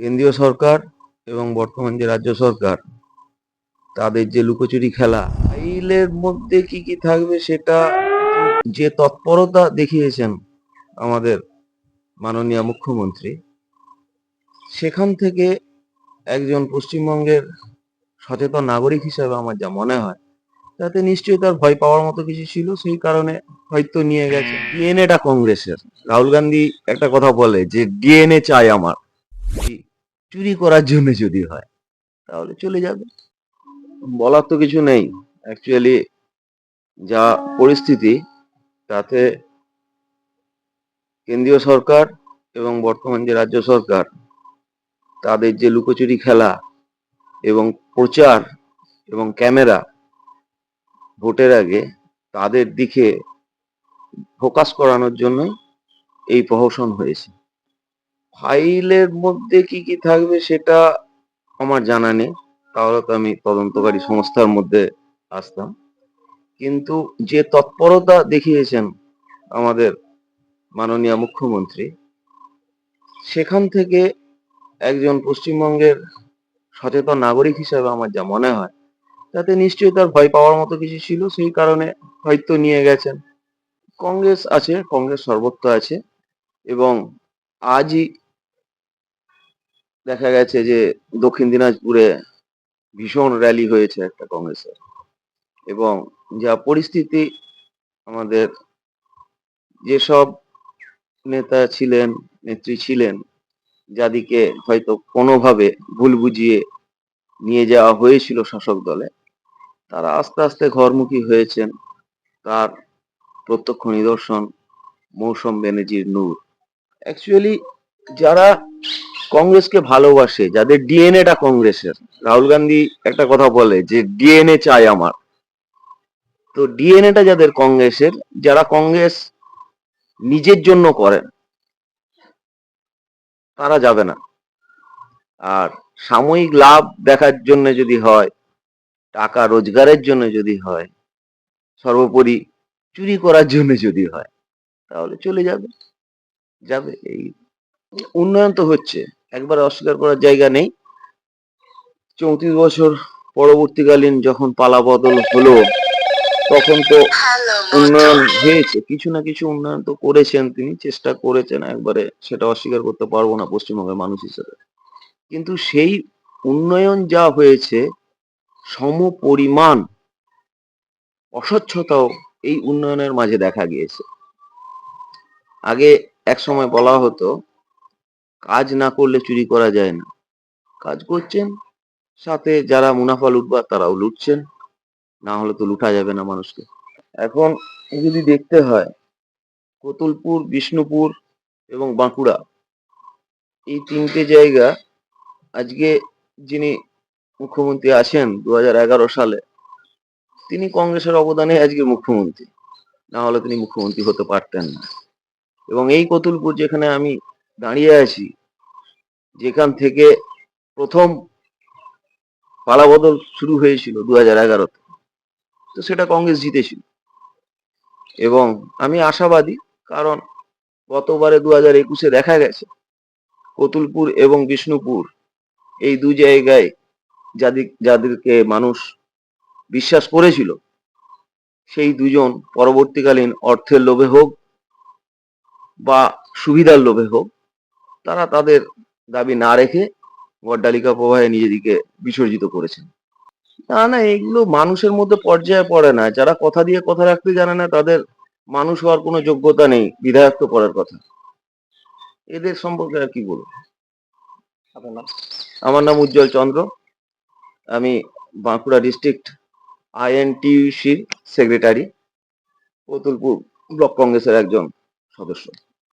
কেন্দ্রীয় সরকার এবং বর্তমান যে রাজ্য সরকার, তাদের যে লুকোচুরি খেলা, ফাইলের মধ্যে কি কি থাকবে সেটা যে তৎপরতা দেখিয়েছেন আমাদের মাননীয় মুখ্যমন্ত্রী, সেখান থেকে একজন পশ্চিমবঙ্গের সচেতন নাগরিক হিসাবে আমার যা মনে হয়, তাতে নিশ্চয়ই তার ভয় পাওয়ার মতো কিছু ছিল, সেই কারণে হয়তো নিয়ে গেছে। ডিএনএটা কংগ্রেসের। রাহুল গান্ধী একটা কথা বলে যে, ডিএনএ চাই আমার। চুরি করার জন্য যদি হয়, তাহলে চলে যাবে। বলার তো কিছু নেই। অ্যাকচুয়ালি যা পরিস্থিতি, তাতে কেন্দ্রীয় সরকার এবং বর্তমান যে রাজ্য সরকার, তাদের যে লুকোচুরি খেলা এবং প্রচার এবং ক্যামেরা ভোটের আগে তাদের দিকে ফোকাস করানোর জন্যই এই প্রহসন হয়েছে। ফাইলের মধ্যে কি কি থাকবে সেটা আমার জানা নেই। তাহলে তো আমি তদন্তকারী সংস্থার মধ্যে আসতাম। কিন্তু যে তৎপরতা দেখিয়েছেন আমাদের মাননীয় মুখ্যমন্ত্রী, সেখান থেকে একজন পশ্চিমবঙ্গের সচেতন নাগরিক হিসাবে আমার যা মনে হয়, তাতে নিশ্চয়ই তার ভয় পাওয়ার মতো কিছু ছিল। সেই কারণে হয়তো নিয়ে গেছেন। কংগ্রেস আছে, কংগ্রেস সর্বত্র আছে এবং আজই দেখা গেছে যে দক্ষিণ দিনাজপুরে ভীষণ র্যালি হয়েছে একটা কংগ্রেসের এবং যা পরিস্থিতি আমাদের, যেসব নেতা ছিলেন, নেত্রী ছিলেন, যাদিকে হয়তো কোনোভাবে ভুল বুঝিয়ে নিয়ে যাওয়া হয়েছিল শাসক দলে, তারা আস্তে আস্তে ঘরমুখী হয়েছেন তার প্রত্যক্ষ নিদর্শন মৌসম ব্যানার্জির নূর। অ্যাকচুয়ালি যারা কংগ্রেসকে ভালোবাসে, যাদের ডিএনএটা কংগ্রেসের। রাহুল গান্ধী একটা কথা বলে যে ডিএনএ চাই আমার। তো ডিএনএটা যাদের কংগ্রেসের, যারা কংগ্রেস নিজের জন্য করেন, তারা যাবে না। আর সাময়িক লাভ দেখার জন্য যদি হয়, টাকা রোজগারের জন্য যদি হয়, সর্বোপরি চুরি করার জন্য যদি হয়, তাহলে চলে যাবে যাবে এই উন্নয়ন তো হচ্ছে একবার অস্বীকার করার জায়গা নেই। চৌত্রিশ বছর পরবর্তীকালীন যখন পালা বদল হলো তখন তো উন্নয়ন হয়েছে কিছু না কিছু উন্নয়ন তো করেছেন তিনি চেষ্টা করেছেন একবারে সেটা অস্বীকার করতে পারব না পশ্চিমবঙ্গের মানুষ হিসেবে। কিন্তু সেই উন্নয়ন যা হয়েছে সম পরিমাণ অস্বচ্ছতাও এই উন্নয়নের মাঝে দেখা গিয়েছে। আগে এক সময় বলা হতো কাজ না করলে চুরি করা যায় না। কাজ করছেন, সাথে যারা মুনাফা লুটবার তারাও লুটছেন, না হলে তো লুটা যাবে না মানুষকে। এখন যদি দেখতে হয়, কতুলপুর, বিষ্ণুপুর এবং বাঁকুড়া, এই তিনটে জায়গা আজকে যিনি মুখ্যমন্ত্রী আছেন দু হাজার এগারো সালে, তিনি কংগ্রেসের অবদানে আজকে মুখ্যমন্ত্রী। না হলে তিনি মুখ্যমন্ত্রী হতে পারতেন না। এবং এই কতুলপুর যেখানে আমি দাঁড়িয়ে আছি। যেখান থেকে প্রথম পালাবদল শুরু হয়েছিল দু হাজার এগারোতে। তো সেটা কংগ্রেস জিতেছিল। এবং আমি আশাবাদী, কারণ গতবারে দু হাজার একুশে দেখা গেছে, কতুলপুর এবং বিষ্ণুপুর এই দু জায়গায় যাদের যাদেরকে মানুষ বিশ্বাস করেছিল, সেই দুজন পরবর্তীকালীন অর্থের লোভে হোক বা সুবিধার লোভে হোক তারা তাদের দাবি না রেখে গড্ডালিকা প্রবাহে নিজেদিকে বিসর্জিত করেছেন। না না, এগুলো মানুষের মধ্যে পর্যায়ে পড়ে না। যারা কথা দিয়ে কথা রাখতে জানে না, তাদের মানুষ হওয়ার কোনো যোগ্যতা নেই বিধায়ক তো করার কথা। এদের সম্পর্কে আর কি বলব? আমার নাম উজ্জ্বল চন্দ্র। আমি বাঁকুড়া ডিস্ট্রিক্ট আইএনটিউসির সেক্রেটারি কতুলপুর ব্লক কংগ্রেসের একজন সদস্য।